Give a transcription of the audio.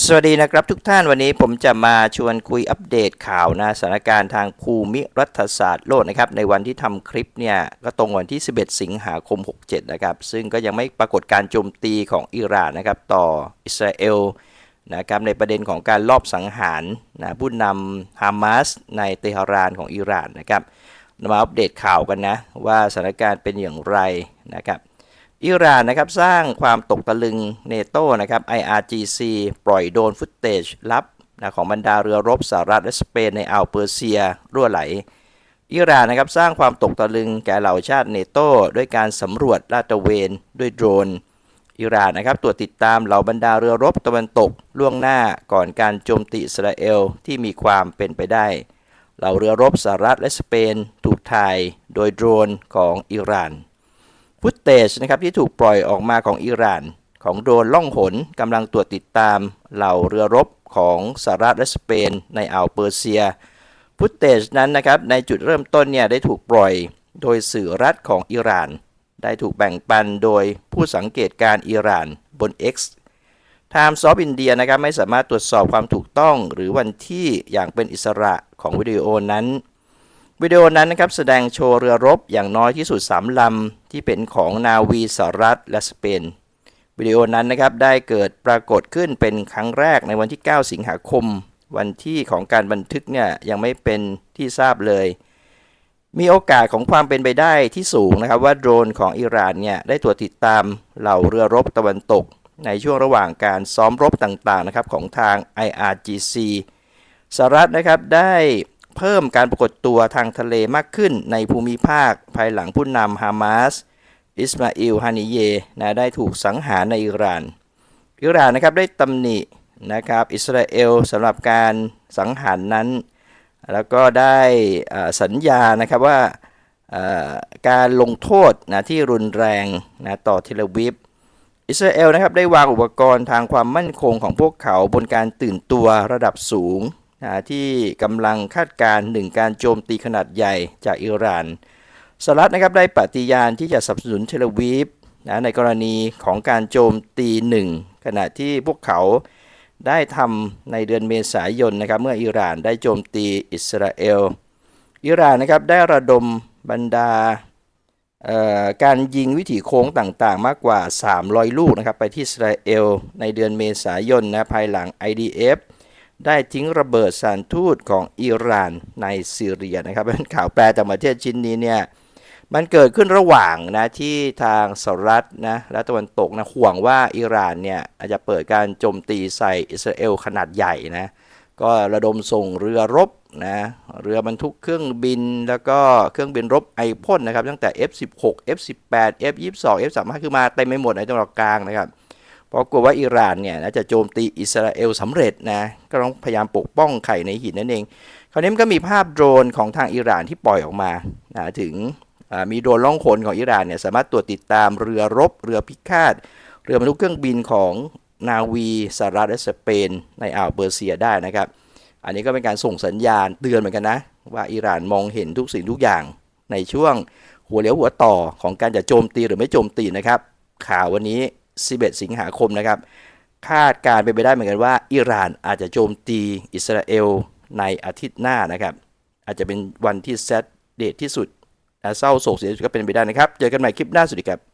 สวัสดีนะครับทุกท่านวันนี้ผมจะมาชวนคุยอัปเดตข่าวนะสถานการณ์ทางภูมิรัฐศาสตร์โลกนะครับในวันที่ทำคลิปเนี่ยก็ตรงวันที่ 11 สิงหาคม 67 นะครับ ซึ่งก็ยังไม่ปรากฏการโจมตีของอิหร่านนะครับต่ออิสราเอลนะครับในประเด็นของการลอบสังหารนะผู้นำฮามาสในเตหะรานของอิหร่านนะครับมาอัปเดตข่าวกันนะว่าสถานการณ์เป็นอย่างไรนะครับ อิหร่านนะครับสร้างความตกตะลึงเนโตนะครับ IRGC ปล่อยโดรนฟุตเทจลับนะของบรรดาเรือรบสหรัฐและสเปนในอ่าวเปอร์เซียรั่วไหล อิหร่านนะครับสร้างความตกตะลึงแก่เหล่าชาติเนโตด้วยการสำรวจลาดตระเวนด้วยโดรน อิหร่านนะครับตรวจติดตามเหล่าบรรดาเรือรบตะวันตกล่วงหน้าก่อนการโจมตีอิสราเอลที่มีความเป็นไปได้ เหล่าเรือรบสหรัฐและสเปนถูกถ่ายโดยโดรนของอิหร่าน ฟุตเตจนะครับที่ถูกปล่อยออกมาของอิหร่าน ของโดรนล่องหนกำลังตรวจติดตามเหล่าเรือรบของสหรัฐและสเปน ในอ่าวเปอร์เซีย ฟุตเตจนั้นนะครับในจุดเริ่มต้นเนี่ยได้ถูกปล่อยโดยสื่อรัฐของอิหร่าน ได้ถูกแบ่งปันโดยผู้สังเกตการอิหร่านบน X Times of India นะครับไม่สามารถตรวจสอบความถูกต้องหรือวันที่อย่างเป็นอิสระของวิดีโอนั้น วิดีโอนั้นนะครับแสดงโชว์เรือรบอย่างน้อยที่สุด 3 ลำ ที่เป็นของนาวีสหรัฐและสเปน วิดีโอนั้นนะครับได้เกิดปรากฏขึ้นเป็นครั้งแรกในวันที่ 9 สิงหาคม วันที่ของการบันทึกเนี่ยยังไม่เป็นที่ทราบเลย มีโอกาสของความเป็นไปได้ที่สูงนะครับว่าโดรนของอิหร่านเนี่ยได้ตรวจติดตามเหล่าเรือรบตะวันตก ในช่วงระหว่างการซ้อมรบต่างๆนะครับของทาง IRGC สหรัฐนะครับได้ เพิ่มการปรากฏตัวทางทะเลมากขึ้นในภูมิภาค ภายหลังผู้นำฮามาสอิสมาอิลฮานิเยนะได้ถูกสังหารในอิหร่าน อิหร่านนะครับได้ตำหนินะครับอิสราเอลสำหรับการสังหารนั้น แล้วก็ได้สัญญานะครับว่าการลงโทษนะที่รุนแรงนะต่อเทลวิฟอิสราเอลนะครับได้วางอุปกรณ์ทางความมั่นคงของพวกเขาบนการตื่นตัวระดับสูง ที่กำลังคาดการณ์หนึ่งการโจมตีขนาดใหญ่จากอิหร่านสหรัฐนะครับได้ปฏิญาณที่จะสนับสนุนเทลวีฟนะในกรณีของการโจมตีหนึ่งขณะที่พวกเขาได้ทำในเดือนเมษายนนะครับเมื่ออิหร่านได้โจมตีอิสราเอล อิหร่านนะครับได้ระดมบรรดาการยิงวิถีโค้งต่างๆ มากกว่า 300 ลูกนะครับไปที่อิสราเอลในเดือนเมษายนนะภายหลัง IDF ได้ทิ้งระเบิดสารทูตของอิหร่านในซีเรียนะครับเป็นข่าวแปลจากประเทศชิ้นนี้เนี่ยมันเกิดขึ้นระหว่างนะที่ทางสหรัฐนะและตะวันตกนะห่วงว่าอิหร่านเนี่ยอาจจะเปิดการโจมตีใส่อิสราเอลขนาดใหญ่นะก็ระดมส่งเรือรบนะเรือบรรทุกเครื่องบินแล้วก็เครื่องบินรบไอพ่นนะครับตั้งแต่ F16 F18 F22 F35 คือมาเต็มไปหมดในตะวันออกกลางนะครับ เพราะกลัวว่าอิหร่านเนี่ยนะจะโจมตีอิสราเอลสำเร็จนะก็ต้องพยายามปกป้องไข่ในหินนั่นเอง คราวนี้มันก็มีภาพโดรนของทางอิหร่านที่ปล่อยออกมานะถึงมีโดรนล่องหนของอิหร่านเนี่ยสามารถตรวจติดตามเรือรบ เรือพิฆาต เรือบรรทุกเครื่องบินของนาวีสหรัฐและสเปน ในอ่าวเปอร์เซียได้นะครับ อันนี้ก็เป็นการส่งสัญญาณเตือนเหมือนกันนะ ว่าอิหร่านมองเห็นทุกสิ่งทุกอย่างในช่วงหัวเลี้ยวหัวต่อของการจะโจมตีหรือไม่โจมตีนะครับ ข่าววันนี้ 11 สิงหาคมนะครับ คาดการณ์เป็นไปได้เหมือนกันว่าอิหร่านอาจจะโจมตีอิสราเอลในอาทิตย์หน้านะครับ อาจจะเป็นวันที่แซดเดทที่สุดนะเศร้าโศกเสียใจก็เป็นไปได้นะครับ เจอกันใหม่คลิปหน้าสวัสดีครับ